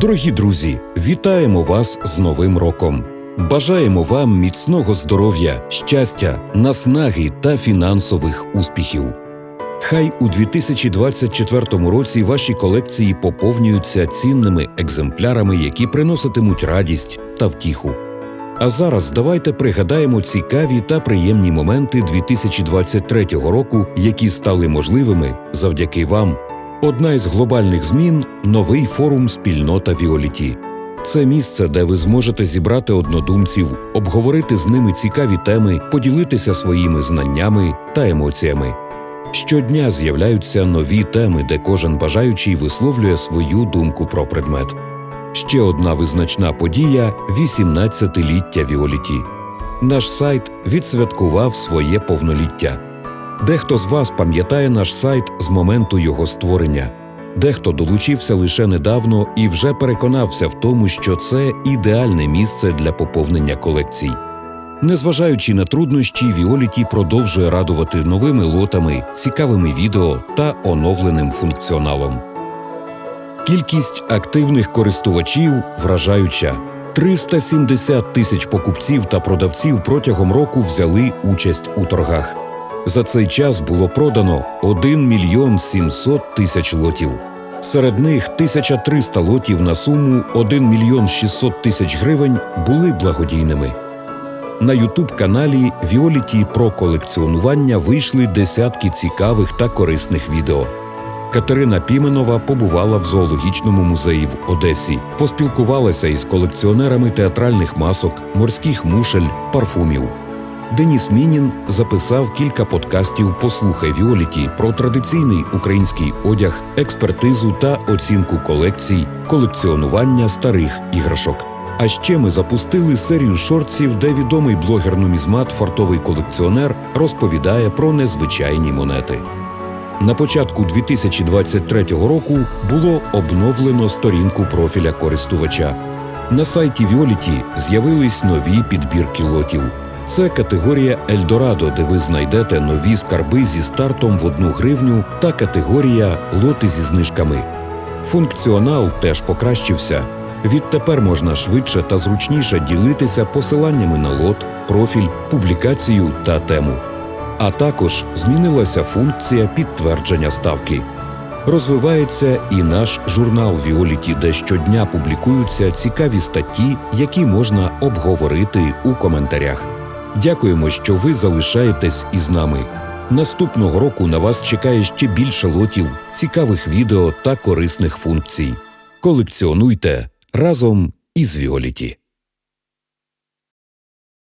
Дорогі друзі, вітаємо вас з Новим роком! Бажаємо вам міцного здоров'я, щастя, наснаги та фінансових успіхів. Хай у 2024 році ваші колекції поповнюються цінними екземплярами, які приноситимуть радість та втіху. А зараз давайте пригадаємо цікаві та приємні моменти 2023 року, які стали можливими завдяки вам. Одна із глобальних змін новий форум Спільнота Віоліті. Це місце, де ви зможете зібрати однодумців, обговорити з ними цікаві теми, поділитися своїми знаннями та емоціями. Щодня з'являються нові теми, де кожен бажаючий висловлює свою думку про предмет. Ще одна визначна подія 18-ліття Віоліті. Наш сайт відсвяткував своє повноліття. Дехто з вас пам'ятає наш сайт з моменту його створення, дехто долучився лише недавно і вже переконався в тому, що це ідеальне місце для поповнення колекцій. Незважаючи на труднощі, Віоліті продовжує радувати новими лотами, цікавими відео та оновленим функціоналом. Кількість активних користувачів вражаюча. 370 тисяч покупців та продавців протягом року взяли участь у торгах. За цей час було продано 1 мільйон 700 тисяч лотів. Серед них 1300 лотів на суму 1 мільйон 600 тисяч гривень були благодійними. На Ютуб-каналі Віоліті про колекціонування вийшли десятки цікавих та корисних відео. Катерина Піменова побувала в зоологічному музеї в Одесі, поспілкувалася із колекціонерами театральних масок, морських мушель, парфумів. Деніс Мінін записав кілька подкастів Послухай Віоліті про традиційний український одяг, експертизу та оцінку колекцій, колекціонування старих іграшок. А ще ми запустили серію шортсів, де відомий блогер-нумізмат фартовий колекціонер розповідає про незвичайні монети. На початку 2023 року було обновлено сторінку профіля користувача. На сайті Віоліті з'явились нові підбірки лотів. Це категорія Ельдорадо, де ви знайдете нові скарби зі стартом в одну гривню, та категорія лоти зі знижками. Функціонал теж покращився. Відтепер можна швидше та зручніше ділитися посиланнями на лот, профіль, публікацію та тему. А також змінилася функція підтвердження ставки. Розвивається і наш журнал Віоліті, де щодня публікуються цікаві статті, які можна обговорити у коментарях. Дякуємо, що ви залишаєтесь із нами. Наступного року на вас чекає ще більше лотів, цікавих відео та корисних функцій. Колекціонуйте разом із Віоліті.